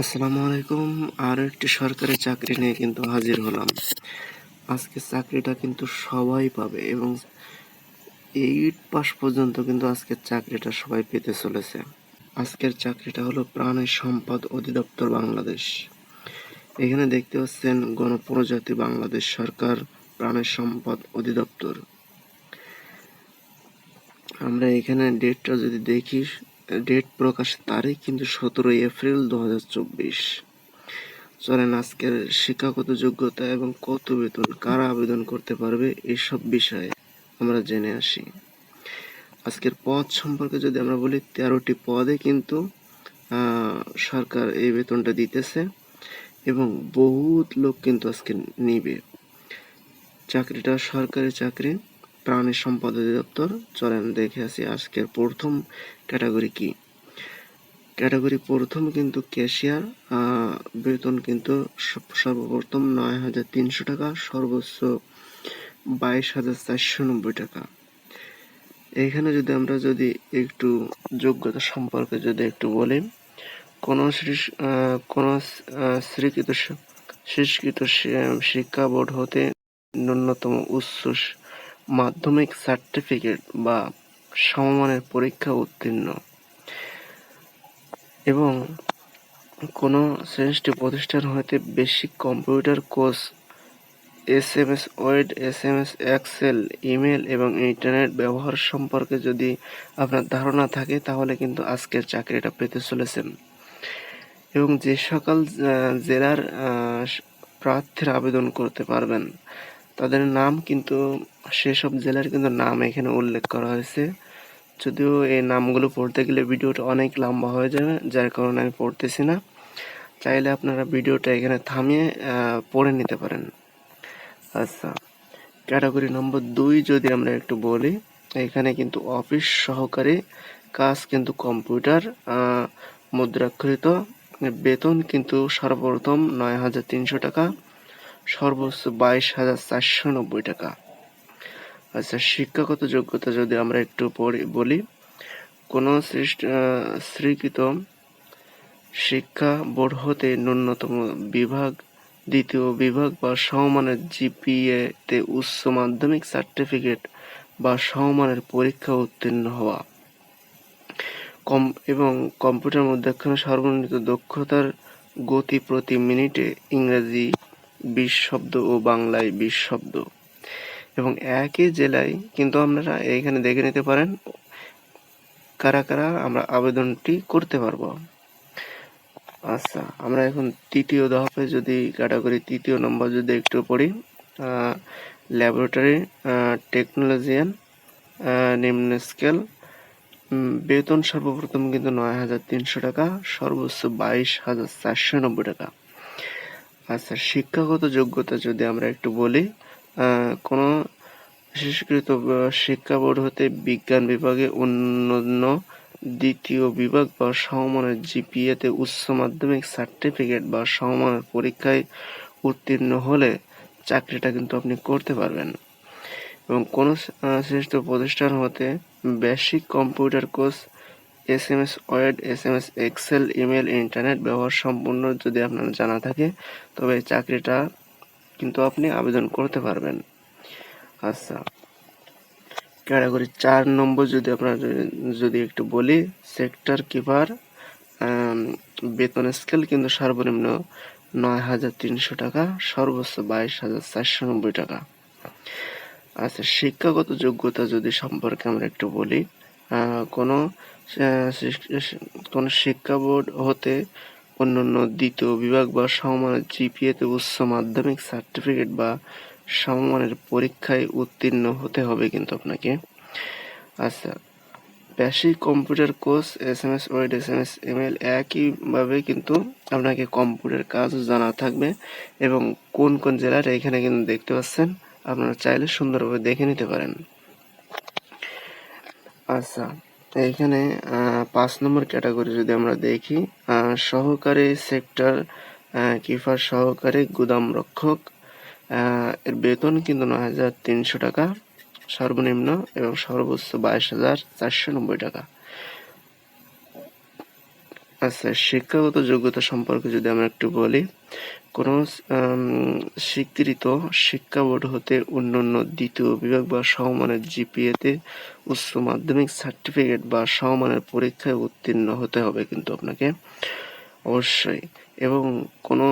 আসসালামু আলাইকুম। আরও একটি সরকারি চাকরি নিয়ে কিন্তু হাজির হলাম। আজকে চাকরিটা কিন্তু সবাই পাবে এবং এইট পাস পর্যন্ত কিন্তু আজকের চাকরিটা সবাই পেতে চলেছে। আজকের চাকরিটা হলো প্রাণী সম্পদ অধিদপ্তর বাংলাদেশ। এখানে দেখতে পাচ্ছেন গণপ্রজাতি বাংলাদেশ সরকার প্রাণী সম্পদ অধিদপ্তর। আমরা এখানে ডেটটা যদি দেখি ডেট প্রকাশ তারিখ কিন্তু সতেরোই এপ্রিল দু হাজার চব্বিশ। চলেন আজকের শিক্ষাগত যোগ্যতা এবং কত বেতন, কারা আবেদন করতে পারবে এসব বিষয়ে আমরা জেনে আসি। আজকের পদ সম্পর্কে যদি আমরা বলি, তেরোটি পদে কিন্তু সরকার এই বেতনটা দিতেছে এবং বহুত লোক কিন্তু আজকে নিবে। চাকরিটা সরকারি চাকরি। প্রাণী সম্পদ অধিদপ্তর, চলেন দেখে আসি আজকের প্রথম ক্যাটাগরি কি। ক্যাটাগরি প্রথম কিন্তু ক্যাশিয়ার বেতন কিন্তু সর্বপ্রথম নয় হাজার তিনশো টাকা, সর্বোচ্চ বাইশ হাজার চারশো নব্বই টাকা। এখানে যদি আমরা যদি একটু যোগ্যতা সম্পর্কে যদি একটু বলি কোনো কোন স্বীকৃত স- স্বীকৃত শি- শিক্ষা বোর্ড হতে ন্যূনতম উচ্চ মাধ্যমিক সার্টিফিকেট বা সমমানের পরীক্ষা উত্তীর্ণ। এবং কোনো শ্রেষ্ঠ প্রতিষ্ঠান হতে বেশি computer course S M S word S M S excel email এবং ইন্টারনেট ব্যবহার সম্পর্কে যদি আপনার ধারণা থাকে, তাহলে কিন্তু আজকের চাকরিটা পেতে চলেছেন। এবং যে সকল জেলার প্রার্থীরা আবেদন করতে পারবেন। তাদের নাম কিন্তু, সেসব জেলার কিন্তু নাম এখানে উল্লেখ করা হয়েছে। যদিও এই নামগুলো পড়তে গেলে ভিডিওটা অনেক লম্বা হয়ে যাবে, যার কারণে আমি পড়তেছি না। চাইলে আপনারা ভিডিওটা এখানে থামিয়ে পড়ে নিতে পারেন। আচ্ছা ক্যাটাগরি নম্বর দুই যদি আমরা একটু বলি, এখানে কিন্তু অফিস সহকারী, কাজ কিন্তু কম্পিউটার মুদ্রাক্ষরিত, বেতন কিন্তু সর্বপ্রথম নয় হাজার তিনশো টাকা। সর্বোচ্চ বাইশ হাজার চারশো নব্বই টাকা। আচ্ছা শিক্ষাগত যোগ্যতা যদি আমরা একটু বলি, কোনো স্বীকৃত শিক্ষা বোর্ড হতে ন্যূনতম বিভাগ, দ্বিতীয় বিভাগ বা সমমানের জিপিএ তে উচ্চ মাধ্যমিক সার্টিফিকেট বা সমমানের পরীক্ষা উত্তীর্ণ হওয়া। কম, এবং কম্পিউটার মধ্যেখানে সর্বনিম্ন দক্ষতার গতি প্রতি মিনিটে ইংরেজি বিশ শব্দ ও বাংলায় বিশ শব্দ। এবং একই জেলায় কিন্তু আপনারা এইখানে দেখে নিতে পারেন কারা কারা আমরা আবেদনটি করতে পারব। আচ্ছা আমরা এখন তৃতীয় ধাপে যদি ক্যাটাগরি তৃতীয় নম্বর যদি একটু পড়ি ল্যাবরেটরি টেকনোলজিয়ান নিম্ন স্কেল বেতন সর্বপ্রথম কিন্তু নয় হাজার তিনশো টাকা, সর্বোচ্চ বাইশ হাজার চারশো নব্বই টাকা। আচ্ছা শিক্ষাগত যোগ্যতা যদি আমরা একটু বলি কোনো আহ, শিক্ষা বোর্ড হতে বিজ্ঞান বিভাগে অন্যান্য দ্বিতীয় বিভাগ বা সমমানের জিপিএ তে উচ্চ মাধ্যমিক সার্টিফিকেট বা সমমানের পরীক্ষায় উত্তীর্ণ হলে চাকরিটা কিন্তু আপনি করতে পারবেন। এবং কোনো শ্রেষ্ঠ প্রতিষ্ঠান হতে basic computer course S M S word S M S excel, email, internet ব্যবহার সম্পূর্ণ যদি আপনার জানা থাকে, তবে এই চাকরিটা কিন্তু আপনি আবেদন করতে পারবেন। আচ্ছা। ক্যাটাগরি চার নম্বর যদি আপনার যদি একটু বলি, সেক্টর কিপার বেতন স্কেল কিন্তু সর্বনিম্ন নয় হাজার তিনশো টাকা, সর্বোচ্চ বাইশ হাজার চারশো নব্বই টাকা। আচ্ছা শিক্ষাগত যোগ্যতা যদি সম্পর্কে আমরা একটু বলি কোনো কোনো শিক্ষা বোর্ড হতে অন্যান্য দ্বিতীয় বিভাগ বা সমমানের জিপিএ তে উচ্চ মাধ্যমিক সার্টিফিকেট বা সমমানের পরীক্ষায় উত্তীর্ণ হতে হবে কিন্তু আপনাকে। আচ্ছা basic computer course S M S word S M S email একইভাবে কিন্তু আপনাকে কম্পিউটার কাজও জানা থাকবে এবং কোন কোন জেলার, এখানে কিন্তু দেখতে পাচ্ছেন, আপনারা চাইলে সুন্দরভাবে দেখে নিতে পারেন। আচ্ছা এইখানে আহ, পাঁচ নম্বর ক্যাটাগরি যদি আমরা দেখি সহকারী সেক্টর কিফার সহকারী গুদাম রক্ষক এর বেতন কিন্তু নয় হাজার তিনশো টাকা সর্বনিম্ন এবং সর্বোচ্চ বাইশ হাজার চারশো নব্বই টাকা। আচ্ছা শিক্ষাগত যোগ্যতা সম্পর্কে যদি আমরা একটু বলি, কোনো স্বীকৃত শিক্ষা বোর্ড হতে অন্যান্য দ্বিতীয় বিভাগ বা সমমানের জিপিএতে উচ্চ মাধ্যমিক সার্টিফিকেট বা সমমানের পরীক্ষায় উত্তীর্ণ হতে হবে কিন্তু আপনাকে। অবশ্যই। এবং কোনো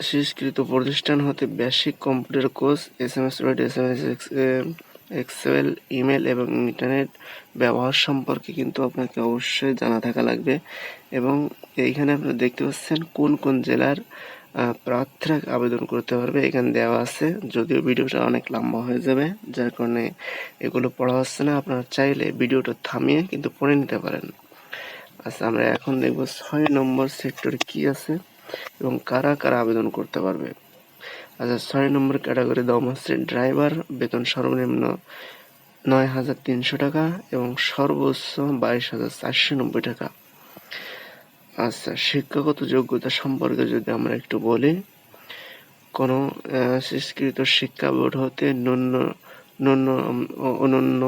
স্বীকৃত প্রতিষ্ঠান হতে basic computer course S M S S M S excel email এবং ইন্টারনেট ব্যবহার সম্পর্কে কিন্তু আপনাকে অবশ্যই জানা থাকা লাগবে। এবং এইখানে আপনারা দেখতে পাচ্ছেন কোন কোন জেলার প্রার্থীরা আবেদন করতে পারবে। এখানে দেওয়া আছে, যদিও ভিডিওটা অনেক লম্বা হয়ে যাবে, যার কারণে এগুলো পড়া হচ্ছে না। আপনারা চাইলে ভিডিওটা থামিয়ে কিন্তু পড়ে নিতে পারেন। আচ্ছা আমরা এখন দেখব ছয় নম্বর সেক্টরে কি আছে এবং কারা কারা আবেদন করতে পারবে। আচ্ছা ছয় নম্বর ক্যাটাগরি দাম হচ্ছে ড্রাইভার, বেতন সর্বনিম্ন নয় হাজার তিনশো টাকা এবং সর্বোচ্চ বাইশ হাজার চারশো নব্বই টাকা। আচ্ছা শিক্ষাগত যোগ্যতা সম্পর্কে যদি আমরা একটু বলি, কোনো স্বীকৃত শিক্ষা বোর্ড হতে ন্যূন ন্যূন, অনন্য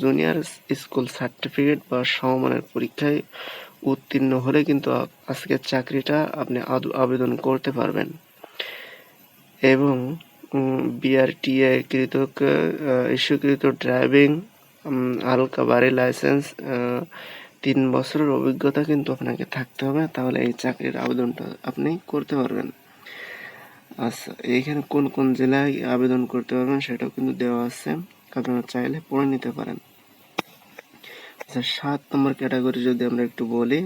জুনিয়র স্কুল সার্টিফিকেট বা সমমানের পরীক্ষায় উত্তীর্ণ হলে কিন্তু আজকের চাকরিটা আপনি আবেদন করতে পারবেন। এবং বিআরটিএ কৃত ইস্যুকৃত ড্রাইভিং হালকা বাড়ি লাইসেন্স তিন বছরের অভিজ্ঞতা কিন্তু আপনাকে থাকতে হবে। তাহলে এই চাকরির আবেদনটা আপনি করতে পারবেন। আচ্ছা এইখানে কোন কোন জেলায় আবেদন করতে পারবেন সেটাও কিন্তু দেওয়া আছে। আপনারা চাইলে পড়ে নিতে পারেন। আচ্ছা সাত নম্বর ক্যাটাগরি যদি আমরা একটু বলি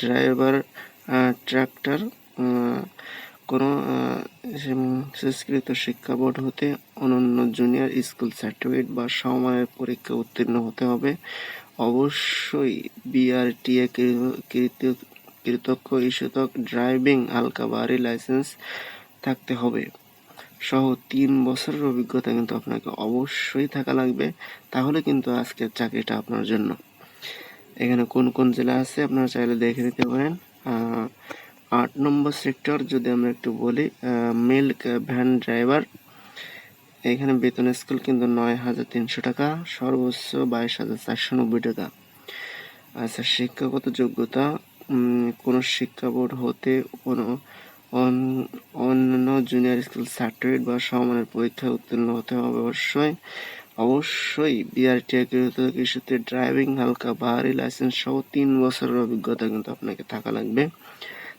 ড্রাইভার ট্রাক্টর কোনো সংস্কৃত শিক্ষা বোর্ড হতে অনন্য জুনিয়র স্কুল সার্টিফিকেট বা সমমানের পরীক্ষা উত্তীর্ণ হতে হবে। অবশ্যই বিআরটিএ কৃতজ্ঞ ইস্যুতক ড্রাইভিং হালকা বাড়ি লাইসেন্স থাকতে হবে। সহ তিন বছরের অভিজ্ঞতা কিন্তু আপনাকে অবশ্যই থাকা লাগবে। তাহলে কিন্তু আজকের চাকরিটা আপনার জন্য। এখানে কোন কোন জেলা আছে আপনারা চাইলে দেখে নিতে পারেন। আট নম্বর সেক্টর যদি আমরা একটু বলি মিল্ক ভ্যান ড্রাইভার এখানে বেতন স্কুল কিন্তু নয় হাজার তিনশো টাকা, সর্বোচ্চ বাইশ হাজার চারশো নব্বই টাকা। আচ্ছা শিক্ষাগত যোগ্যতা কোনো শিক্ষা বোর্ড হতে কোনো অন- অন্যান্য জুনিয়র স্কুল সার্টিফিকেট বা সমমানের পরীক্ষায় উত্তীর্ণ হতে হবে অবশ্যই। অবশ্যই বিআরটিআই ইস্যুতে ড্রাইভিং হালকা বাহারি লাইসেন্স সহ তিন বছরের অভিজ্ঞতা কিন্তু আপনাকে থাকা লাগবে।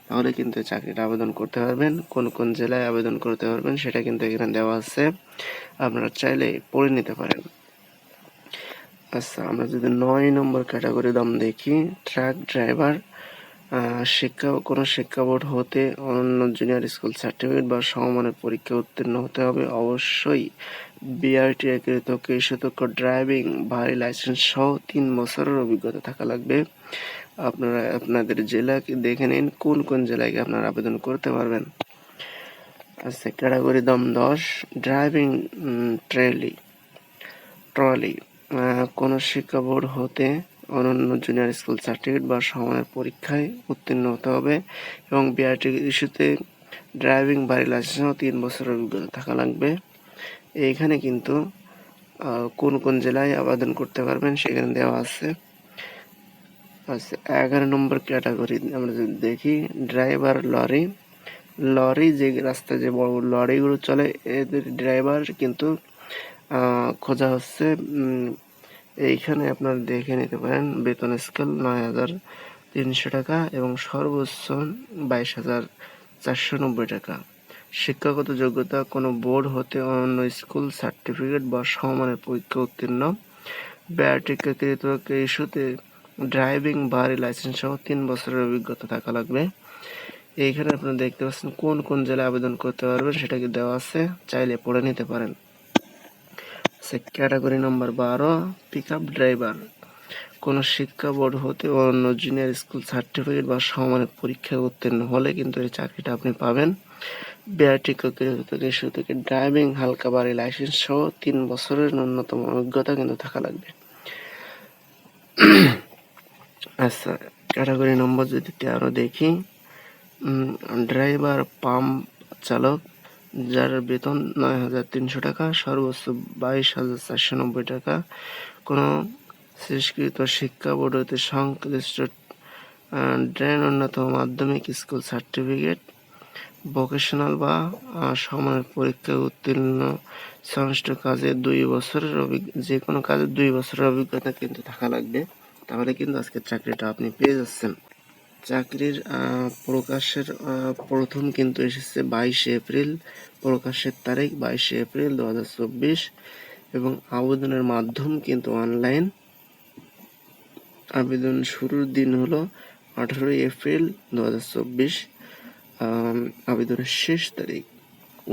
তাহলে কিন্তু চাকরিটা আবেদন করতে পারবেন। কোন কোন জেলায় আবেদন করতে পারবেন সেটা কিন্তু এখানে দেওয়া আছে। আপনারা চাইলে পড়ে নিতে পারেন। আচ্ছা আমরা যদি নয় নম্বর ক্যাটাগরি দাম দেখি, ট্রাক ড্রাইভার শিক্ষা, কোনো শিক্ষা বোর্ড হতে অনন্য জুনিয়র স্কুল সার্টিফিকেট বা সমমানের পরীক্ষা উত্তীর্ণ হতে হবে। অবশ্যই বিআরটি কৃত কৃষতজ্ঞ ড্রাইভিং ভারী লাইসেন্স সহ তিন বছরের অভিজ্ঞতা থাকা লাগবে। আপনারা আপনাদের জেলাকে দেখে নিন, কোন কোন জেলায় আপনারা আবেদন করতে পারবেন। আচ্ছা ক্যাটাগরি দম দশ, ড্রাইভিং ট্রেলি, ট্রলি কোনো শিক্ষা বোর্ড হতে অনন্য জুনিয়র স্কুল সার্টিফিকেট বা সমানের পরীক্ষায় উত্তীর্ণ হতে হবে এবং বিআরটি ইস্যুতে ড্রাইভিং বাড়ি লাইসেন্সও তিন বছরের অভিজ্ঞতা থাকা লাগবে। এইখানে কিন্তু কোন কোন জেলায় আবেদন করতে পারবেন সেখানে দেওয়া আছে। আচ্ছা এগারো নম্বর ক্যাটাগরি আমরা যদি দেখি, ড্রাইভার লরি। লরি যে রাস্তায় যে বড় লরিগুলো চলে, এদের ড্রাইভার কিন্তু খোঁজা হচ্ছে এইখানে আপনারা দেখে নিতে পারেন, বেতন স্কেল নয় হাজার তিনশো টাকা এবং সর্বোচ্চ বাইশ হাজার চারশো নব্বই টাকা। শিক্ষাগত যোগ্যতা, কোনো বোর্ড হতে অন্য স্কুল সার্টিফিকেট বা সমমানের পরীক্ষা উত্তীর্ণ। ব্যয়টিকৃত ইস্যুতে ড্রাইভিং বাড়ি লাইসেন্স সহ তিন বছরের অভিজ্ঞতা থাকা লাগবে। এইখানে আপনারা দেখতে পাচ্ছেন কোন কোন জেলায় আবেদন করতে পারবেন সেটাকে দেওয়া আছে? চাইলে পড়ে নিতে পারেন। ক্যাটাগরি নম্বর বারো পিক আপ ড্রাইভার কোনো শিক্ষা বোর্ড হতে অন্য জুনিয়র স্কুল সার্টিফিকেট বা সমানের পরীক্ষায় উত্তীর্ণ হলে কিন্তু এই চাকরিটা আপনি পাবেন। ইস্যু থেকে ড্রাইভিং, হালকা বাড়ি লাইসেন্স সহ তিন বছরের ন্যূনতম অভিজ্ঞতা কিন্তু থাকা লাগবে। আচ্ছা ক্যাটাগরি নম্বর যদি তেরো দেখি ড্রাইভার পাম্প চালক, যার বেতন নয় হাজার তিনশো টাকা, সর্বোচ্চ বাইশ হাজার চারশো নব্বই টাকা। কোনো শেষকৃত শিক্ষা বোর্ড হতে সংশ্লিষ্ট ড্রেন অন্যতম মাধ্যমিক স্কুল সার্টিফিকেট ভোকেশনাল বা সময়ের পরীক্ষায় উত্তীর্ণ সংশ্লিষ্ট কাজে দুই বছরের অভিজ্ঞ যে কোনো কাজে দুই বছরের অভিজ্ঞতা কিন্তু থাকা লাগবে। তাহলে কিন্তু আজকের চাকরিটা আপনি পেয়ে যাচ্ছেন। চাকরির প্রকাশের প্রথম কিন্তু এসেছে বাইশে এপ্রিল, প্রকাশের তারিখ বাইশে এপ্রিল দু হাজার চব্বিশ এবং আবেদনের মাধ্যম কিন্তু অনলাইন। আবেদন শুরুর দিন হলো আঠারোই এপ্রিল দু হাজার চব্বিশ আবেদনের শেষ তারিখ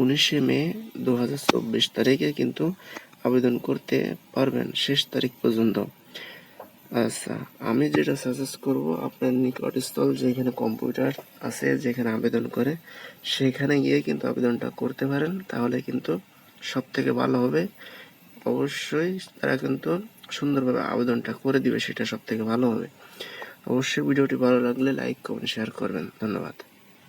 উনিশে মে দু হাজার চব্বিশ তারিখে কিন্তু আবেদন করতে পারবেন শেষ তারিখ পর্যন্ত। আচ্ছা আমি যেটা সাজেস্ট করব, আপনার নিকটস্থল যেখানে কম্পিউটার আছে, যেখানে আবেদন করে, সেখানে গিয়ে কিন্তু আবেদনটা করতে পারেন। তাহলে কিন্তু সব থেকে ভালো হবে। অবশ্যই তারা কিন্তু সুন্দরভাবে আবেদনটা করে দিবে, সেটা সব থেকে ভালো হবে। অবশ্যই ভিডিওটি ভালো লাগলে লাইক কমেন্ট শেয়ার করবেন। ধন্যবাদ।